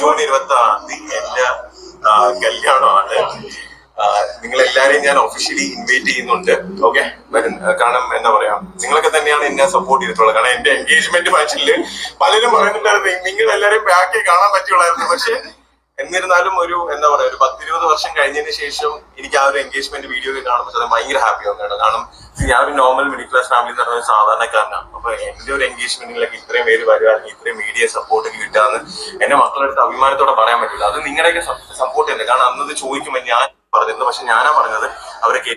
June ഇരുപത്തി ആറാം തീയതി എന്റെ കല്യാണമാണ്. നിങ്ങൾ എല്ലാരെയും ഞാൻ ഒഫീഷ്യലി ഇൻവൈറ്റ് ചെയ്യുന്നുണ്ട്. ഓക്കെ കാരണം എന്താ പറയാ നിങ്ങളൊക്കെ തന്നെയാണ് എന്നെ സപ്പോർട്ട് ചെയ്തിട്ടുള്ളത്. കാരണം എന്റെ എൻഗേജ്മെന്റ് ഫംഗ്ഷനിൽ പലരും പറയുന്നുണ്ടായിരുന്നു നിങ്ങൾ എല്ലാരെയും ബാക്കി കാണാൻ പറ്റുള്ളായിരുന്നു പക്ഷെ എന്നിരുന്നാലും ഒരു എന്താ പറയാ ഒരു പത്തിരുപത് വർഷം കഴിഞ്ഞതിന് ശേഷം എനിക്ക് ആ ഒരു എൻഗേജ്മെന്റ് വീഡിയോ ഒക്കെ കാണുമ്പോൾ അത് ഭയങ്കര ഹാപ്പി ആവുന്നതാണ് കാരണം ഞാൻ ഒരു നോർമൽ മിഡിൽ ക്ലാസ് ഫാമിലി എന്ന് പറഞ്ഞ സാധാരണക്കാരനാണ് അപ്പൊ എന്റെ ഒരു എൻഗേജ്മെന്റിലൊക്കെ ഇത്രയും പേര് വരുവാണെങ്കിൽ ഇത്രയും മീഡിയ സപ്പോർട്ട് കിട്ടാന്ന് എന്റെ മക്കളുടെ അടുത്ത് അഭിമാനത്തോടെ പറയാൻ പറ്റില്ല. അത് നിങ്ങളുടെയൊക്കെ സപ്പോർട്ട് തന്നെ. കാരണം അന്നത് ചോദിക്കുമ്പോൾ ഞാൻ പറഞ്ഞത് പക്ഷെ ഞാനാ പറഞ്ഞത് അവരൊക്കെ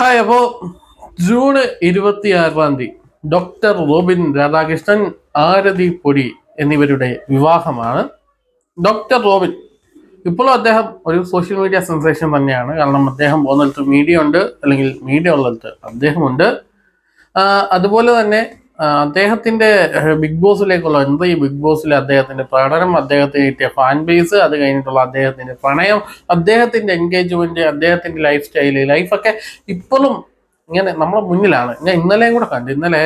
ഹായ് അപ്പോ ജൂൺ ഇരുപത്തി ആറാം തീയതി ഡോക്ടർ റോബിൻ രാധാകൃഷ്ണൻ ആരതി പൊടി എന്നിവരുടെ വിവാഹമാണ്. ഡോക്ടർ റോബിൻ ഇപ്പോഴും അദ്ദേഹം ഒരു സോഷ്യൽ മീഡിയ സെൻസേഷൻ തന്നെയാണ്. കാരണം അദ്ദേഹം പോകുന്നിടത്ത് മീഡിയ ഉണ്ട് അല്ലെങ്കിൽ മീഡിയ ഉള്ളിടത്ത് അദ്ദേഹമുണ്ട് അതുപോലെ തന്നെ അദ്ദേഹത്തിന്റെ ബിഗ് ബോസിലേക്കുള്ള എന്ത് ഈ ബിഗ് ബോസിലെ അദ്ദേഹത്തിന്റെ പ്രകടനം അദ്ദേഹത്തിന് കിട്ടിയ ഫാൻ ബേസ് അത് കഴിഞ്ഞിട്ടുള്ള അദ്ദേഹത്തിന്റെ പ്രണയം അദ്ദേഹത്തിന്റെ എൻഗേജ്മെന്റ് അദ്ദേഹത്തിന്റെ ലൈഫ് സ്റ്റൈൽ ലൈഫൊക്കെ ഇപ്പോഴും ഇങ്ങനെ നമ്മുടെ മുന്നിലാണ്. ഞാൻ ഇന്നലെയും കൂടെ കണ്ടു. ഇന്നലെ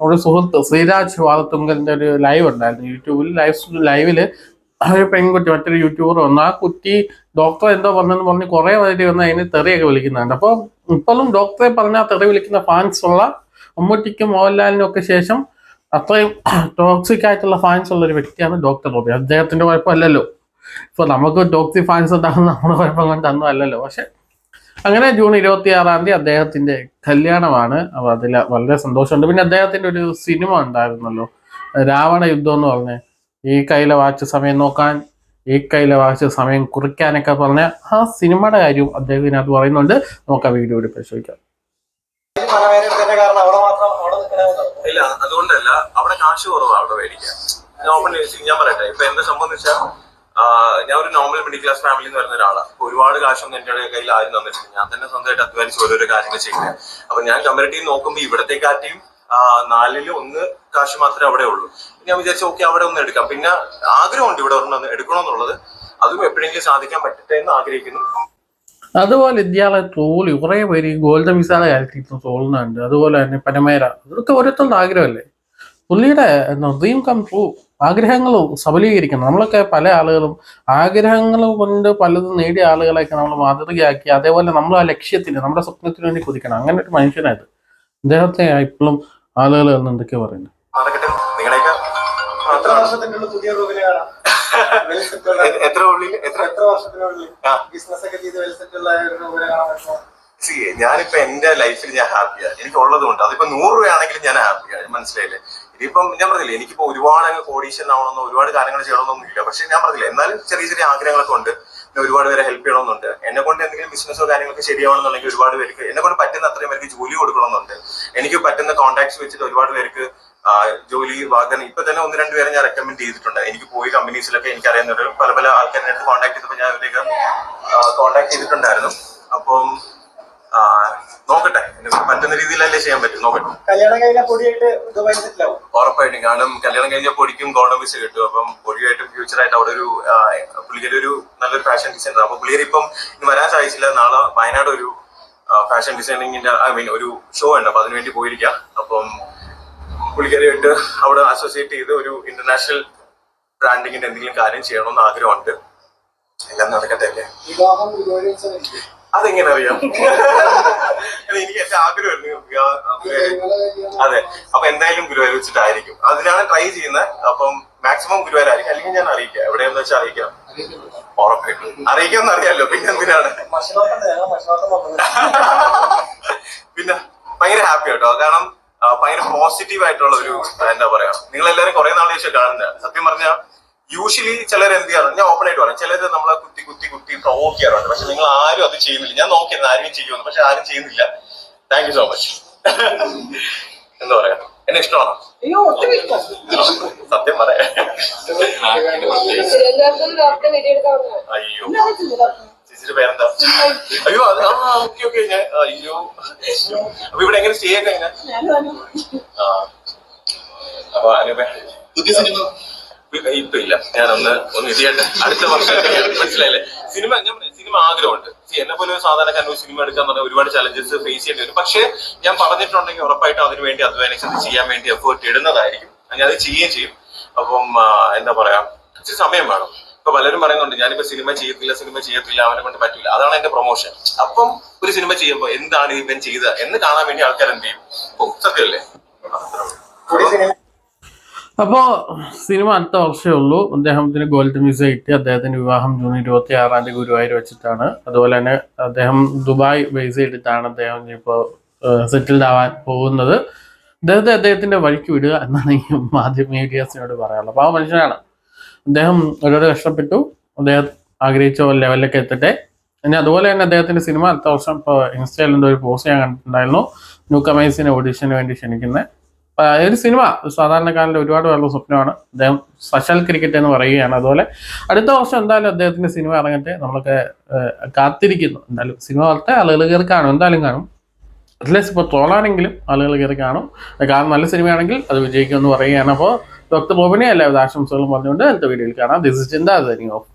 നമ്മുടെ സുഹൃത്ത് ശ്രീരാജ് വാദത്തുങ്കലിന്റെ ഒരു ലൈവ് ഉണ്ടായിരുന്നു. യൂട്യൂബിൽ ലൈവ് ലൈവിൽ ഒരു പെൺകുട്ടി മറ്റൊരു യൂട്യൂബർ വന്നു. ആ കുട്ടി ഡോക്ടർ എന്തോ പറഞ്ഞെന്ന് പറഞ്ഞ് കുറെ പേര് വന്ന് അതിന് തെറിയൊക്കെ വിളിക്കുന്നുണ്ട്. അപ്പോൾ ഇപ്പോഴും ഡോക്ടറെ പറഞ്ഞ തെറി വിളിക്കുന്ന ഫാൻസ് ഉള്ള മമ്മൂട്ടിക്കും മോഹൻലാലിനും ഒക്കെ ശേഷം അത്രയും ടോക്സിക് ആയിട്ടുള്ള ഫാൻസ് ഉള്ള ഒരു വ്യക്തിയാണ് ഡോക്ടർ റോബി. അദ്ദേഹത്തിന്റെ കുഴപ്പമല്ലല്ലോ. ഇപ്പൊ നമുക്ക് ടോക്സി ഫാൻസ് ഉണ്ടാകുന്ന നമ്മുടെ കുഴപ്പം കൊണ്ട് അന്നും അല്ലല്ലോ. പക്ഷെ അങ്ങനെ ജൂൺ ഇരുപത്തി ആറാം തീയതി അദ്ദേഹത്തിന്റെ കല്യാണമാണ്. അപ്പൊ അതിൽ വളരെ സന്തോഷമുണ്ട്. പിന്നെ അദ്ദേഹത്തിന്റെ ഒരു സിനിമ ഉണ്ടായിരുന്നല്ലോ. രാവണ യുദ്ധം എന്ന് പറഞ്ഞ്. ഈ കയ്യിലെ വാച്ച് സമയം നോക്കാൻ ഈ കയ്യിലെ വാച്ച് സമയം കുറിക്കാനൊക്കെ പറഞ്ഞ ആ സിനിമയുടെ കാര്യവും അദ്ദേഹം ഇതിനകത്ത് പറയുന്നുണ്ട്. നമുക്ക് ആ വീഡിയോ കൂടി പരിശോധിക്കാം. ഇല്ല അതുകൊണ്ടല്ല. അവിടെ കാശ് കുറവാണ് അവിടെ മേടിക്കാൻ. ഞാൻ ഓപ്പൺ ഞാൻ പറയട്ടെ. ഇപ്പൊ എന്നെ സംഭവം ഞാൻ ഒരു നോർമൽ മിഡിൽ ക്ലാസ് ഫാമിലി എന്ന് പറയുന്ന ഒരാളാണ് അപ്പൊ ഒരുപാട് കാശൊന്നും എന്റെ കയ്യിൽ ആരും തന്നിട്ടില്ല. ഞാൻ തന്നെ സ്വന്തമായിട്ട് അധ്വാനിച്ച് ഓരോരോ കാര്യങ്ങൾ ചെയ്യുന്നത്. അപ്പൊ ഞാൻ കമ്പാരിറ്റീവ് നോക്കുമ്പോൾ ഇവിടത്തെ കാറ്റിയും നാലിൽ ഒന്ന് കാശ് മാത്രമേ അവിടെ ഉള്ളൂ. ഞാൻ വിചാരിച്ചു ഓക്കെ അവിടെ ഒന്ന് എടുക്കാം. പിന്നെ ആഗ്രഹമുണ്ട് ഇവിടെ ഒന്ന് എടുക്കണമെന്നുള്ളത്. അതും എപ്പോഴെങ്കിലും സാധിക്കാൻ പറ്റട്ടെ എന്ന് ആഗ്രഹിക്കുന്നു. അതുപോലെ ഇയാളെ തോൽ കുറേ പേര് ഈ ഗോൾഡൻ മിസാല കാര്യത്തിൽ തോന്നുന്നുണ്ട് അതുപോലെ തന്നെ പനമേര. ഇതൊക്കെ ഓരോരുത്തരുടെ ആഗ്രഹമല്ലേ? പുള്ളിയുടെ ഡ്രീം കം ട്രൂ ആഗ്രഹങ്ങൾ സബലീകരിക്കണം. നമ്മളൊക്കെ പല ആളുകളും ആഗ്രഹങ്ങൾ കൊണ്ട് പലതും നേടിയ ആളുകളെയൊക്കെ നമ്മൾ മാതൃകയാക്കി അതേപോലെ നമ്മൾ ആ ലക്ഷ്യത്തിന് നമ്മുടെ സ്വപ്നത്തിന് വേണ്ടി കുതിക്കണം. അങ്ങനെ ഒരു മനുഷ്യനായത്. അദ്ദേഹത്തെ ഇപ്പോഴും ആളുകൾ എന്തൊക്കെയാ പറയുന്നത് ഉള്ളിൽ പുതിയ കാണാം. എത്ര ഉള്ളിൽ എത്ര? എത്ര വർഷത്തിനുള്ളിൽ. ബിസിനസ് ഒക്കെ ചെയ്ത് ഒരു റൂമിനെ കാണാൻ പറ്റുമോ? സി ഞാനിപ്പോ എന്റെ ലൈഫിൽ ഞാൻ ഹാപ്പിയാണ് എനിക്ക് ഉള്ളത് കൊണ്ട്. അതിപ്പോ നൂറ് രൂപയാണെങ്കിലും ഞാൻ ഹാപ്പിയാണ് മനസ്സിലായില്ലേ? ഇനിയിപ്പം ഞാൻ പറഞ്ഞില്ലേ എനിക്കിപ്പോ ഒരുപാട് കോടീശ്വരൻ ആവണമെന്നോ ഒരുപാട് കാര്യങ്ങൾ ചെയ്യണമെന്നൊന്നും ഇല്ല. പക്ഷെ ഞാൻ പറഞ്ഞില്ല എന്നാലും ചെറിയ ചെറിയ ആഗ്രഹങ്ങളൊക്കെ ഉണ്ട്. ഒരുപാട് പേരെ ഹെൽപ്പ് ചെയ്യണമെന്നുണ്ട്. എന്നെ കൊണ്ട് എന്തെങ്കിലും ബിസിനസ്സോ കാര്യങ്ങളൊക്കെ ശരിയാവണമെന്നുണ്ടെങ്കിൽ ഒരുപാട് പേർക്ക് എന്നെ കൊണ്ട് പറ്റുന്ന അത്രയും പേർക്ക് ജോലി കൊടുക്കണമെന്നുണ്ട്. എനിക്ക് പറ്റുന്ന കോൺടാക്ട്സ് വെച്ചിട്ട് ഒരുപാട് പേർക്ക് ജോലി വാഗ്ദാനം. ഇപ്പൊ തന്നെ ഒന്ന് രണ്ട് പേരെ ഞാൻ റെക്കമെൻഡ് ചെയ്തിട്ടുണ്ട്. എനിക്ക് പോയി കമ്പനീസിലൊക്കെ എനിക്ക് അറിയുന്നുണ്ട് പല പല ആൾക്കാരുടെ അടുത്ത് കോൺടാക്ട് ചെയ്തപ്പോൾ ഞാൻ അവരെയൊക്കെ കോൺടാക്ട് ചെയ്തിട്ടുണ്ടായിരുന്നു. അപ്പം നോക്കട്ടെ. പറ്റുന്ന രീതിയിലല്ലേ ചെയ്യാൻ പറ്റും. നോക്കട്ടെ. കല്യാണം കഴിഞ്ഞാൽ പൊടിയായിട്ട് ഉറപ്പായിട്ടും. കാരണം കല്യാണം കഴിഞ്ഞ പൊടിക്കും ഗോൾഡൻ വിസ കിട്ടും. അപ്പം പൊടിയായിട്ട് ഫ്യൂച്ചറായിട്ട് അവിടെ ഒരു പുള്ളിക്കൊരു ഒരു നല്ലൊരു ഫാഷൻ ഡിസൈനർ അപ്പൊ പുള്ളിയർ ഇപ്പം ഇന്ന് വരാൻ സാധിച്ചില്ല. നാളെ വയനാട് ഒരു ഫാഷൻ ഡിസൈനിങ്ങിന്റെ ഐ മീൻ ഒരു ഷോ ഉണ്ട്. അപ്പൊ അതിനുവേണ്ടി പോയിരിക്കാം. അപ്പം പുള്ളിക്കാരിയായിട്ട് അവിടെ അസോസിയേറ്റ് ചെയ്ത് ഒരു ഇന്റർനാഷണൽ ബ്രാൻഡിങ്ങിന്റെ എന്തെങ്കിലും കാര്യം ചെയ്യണമെന്ന് ആഗ്രഹമുണ്ട്. എല്ലാം നടക്കട്ടെ അല്ലേ? അതെങ്ങനെ അറിയാം? എനിക്ക് എന്റെ വിവാ- അതെ. അപ്പൊ എന്തായാലും ഗുരുവായൂർ വെച്ചിട്ടായിരിക്കും. അതിനാണ് ട്രൈ ചെയ്യുന്നത്. അപ്പം മാക്സിമം ഗുരുവായൂരായിരിക്കും. അല്ലെങ്കിൽ ഞാൻ അറിയിക്കാം. എവിടെയെന്ന് വെച്ചാൽ അറിയിക്കാം. ഉറപ്പായിട്ടും. അറിയിക്കാമെന്ന് അറിയാലോ. പിന്നെ എന്തിനാണ്? പിന്നെ ഭയങ്കര ഹാപ്പി കേട്ടോ കാരണം ഭയങ്കര പോസിറ്റീവ് ആയിട്ടുള്ള ഒരു എന്താ പറയാ? നിങ്ങൾ എല്ലാവരും കുറെ നാൾ ശേഷം കാണുന്നതാണ്. സത്യം പറഞ്ഞാൽ യൂഷ്വലി ചിലർ എന്ത് ചെയ്യാറുണ്ട് ഞാൻ ഓപ്പൺ ആയിട്ട് പറയാം. ചിലർ നമ്മളെ കുത്തി കുത്തി കുത്തി പ്രൊവോക്ക് ചെയ്യാറുണ്ട്. പക്ഷെ നിങ്ങൾ ആരും അത് ചെയ്യുന്നില്ല. ഞാൻ നോക്കിയിരുന്നു ആരും ചെയ്യുമെന്ന്. പക്ഷെ ആരും ചെയ്യുന്നില്ല. താങ്ക് യു സോ മച്ച് എന്താ പറയാ? എന്നെ ഇഷ്ടമാണോ? സത്യം പറയാ. അയ്യോ. ചേച്ചിയുടെ പേരെന്താ? അയ്യോ അത് ആ ഓക്കെ ഓക്കെ ഞാൻ അയ്യോ. അപ്പൊ ഇവിടെ എങ്ങനെ സ്റ്റേ ഒക്കെ എങ്ങനെ? ആ. അപ്പൊ അനുപേ പുതിയ സിനിമ. ഇപ്പൊ ഇല്ല. ഞാൻ ഒന്ന് ഇതിയട്ടെ അടുത്ത വർഷം മനസ്സിലായില്ലേ? സിനിമ ഞാൻ സിനിമ ആഗ്രഹമുണ്ട്. എന്നെ പോലെ ഒരു സാധാരണക്കാരൻ ഒരു സിനിമ എടുക്കാൻ പറഞ്ഞാൽ ഒരുപാട് ചലഞ്ചസ് ഫേസ് ചെയ്യേണ്ടി വരും. പക്ഷേ ഞാൻ പറഞ്ഞിട്ടുണ്ടെങ്കിൽ ഉറപ്പായിട്ടും അതിനു വേണ്ടി അധ്വാനിച്ച് അത് ചെയ്യാൻ വേണ്ടി എഫേർട്ട് ഇടുന്നതായിരിക്കും. ഞാൻ അത് ചെയ്യുകയും ചെയ്യും. അപ്പം എന്താ പറയാ ഇച്ചിരി സമയം വേണം. ഇപ്പൊ പലരും പറയുന്നുണ്ട് ഞാനിപ്പോ സിനിമ ചെയ്യത്തില്ല സിനിമ ചെയ്യത്തില്ല അവനെ കൊണ്ട് പറ്റില്ല അതാണ് എന്റെ പ്രൊമോഷൻ അപ്പം ഒരു സിനിമ ചെയ്യുമ്പോൾ എന്താണ് ഇവൻ ചെയ്തത് എന്ന് കാണാൻ വേണ്ടി ആൾക്കാർ എന്ത് ചെയ്യും സത്യമല്ലേ ഒരു സിനിമ അപ്പോ അടുത്ത വർഷമേ ഉള്ളൂ. അദ്ദേഹത്തിന് ഗോൾഡ് മ്യൂസിയം കിട്ടി. അദ്ദേഹത്തിന്റെ വിവാഹം ജൂൺ ഇരുപത്തി ആറാം തീയതി ഗുരുവായൂർ വെച്ചിട്ടാണ്. അതുപോലെ തന്നെ അദ്ദേഹം ദുബായ് ബേസ് ചെയ്തിട്ടാണ് അദ്ദേഹം ഇപ്പോ സെറ്റിൽഡ് ആവാൻ പോകുന്നത്. അദ്ദേഹത്തെ അദ്ദേഹത്തിന്റെ വഴിക്ക് വിടുക എന്നാണ് ഈ മാധ്യമ മീഡിയാസിനോട് പറയാനുള്ളത്. അപ്പോൾ ആ മനുഷ്യനാണ്. അദ്ദേഹം ഒരുപാട് കഷ്ടപ്പെട്ടു. അദ്ദേഹം ആഗ്രഹിച്ച ലെവലിലേക്ക് എത്തട്ടെ. ഇനി അതുപോലെ തന്നെ അദ്ദേഹത്തിന്റെ സിനിമ അടുത്ത വർഷം ഇപ്പോൾ ഇൻസ്റ്റയിൽ ഒരു പോസ്റ്റ് ഞാൻ കണ്ടിട്ടുണ്ടായിരുന്നു. ന്യൂ കമൈസിന് ഓഡീഷന് വേണ്ടി ക്ഷണിക്കുന്നത് ഒരു സിനിമ സാധാരണക്കാരന്റെ ഒരുപാട് പേരുടെ സ്വപ്നമാണ്. അദ്ദേഹം സ്പെഷ്യൽ ക്രിക്കറ്റ് എന്ന് പറയുകയാണ് അതുപോലെ. അടുത്ത വർഷം എന്തായാലും അദ്ദേഹത്തിന്റെ സിനിമ ഇറങ്ങട്ടെ നമ്മളൊക്കെ കാത്തിരിക്കുന്നു. എന്തായാലും സിനിമ വളർത്തെ ആളുകൾ കയറി കാണും. എന്തായാലും കാണും. അറ്റ്ലീസ്റ്റ് ഇപ്പോൾ ട്രോളാണെങ്കിലും ആളുകൾ കയറി കാണും. കാരണം നല്ല സിനിമയാണെങ്കിൽ അത് വിജയിക്കുമെന്ന് പറയുകയാണ്. അപ്പോൾ ഡോക്ടർ ബോബിനെ എല്ലാവിധ ആശംസകളും പറഞ്ഞുകൊണ്ട് അടുത്ത വീഡിയോയിൽ കാണാം. ദിസ് ഇസ് ചിന്താ ഓഫ്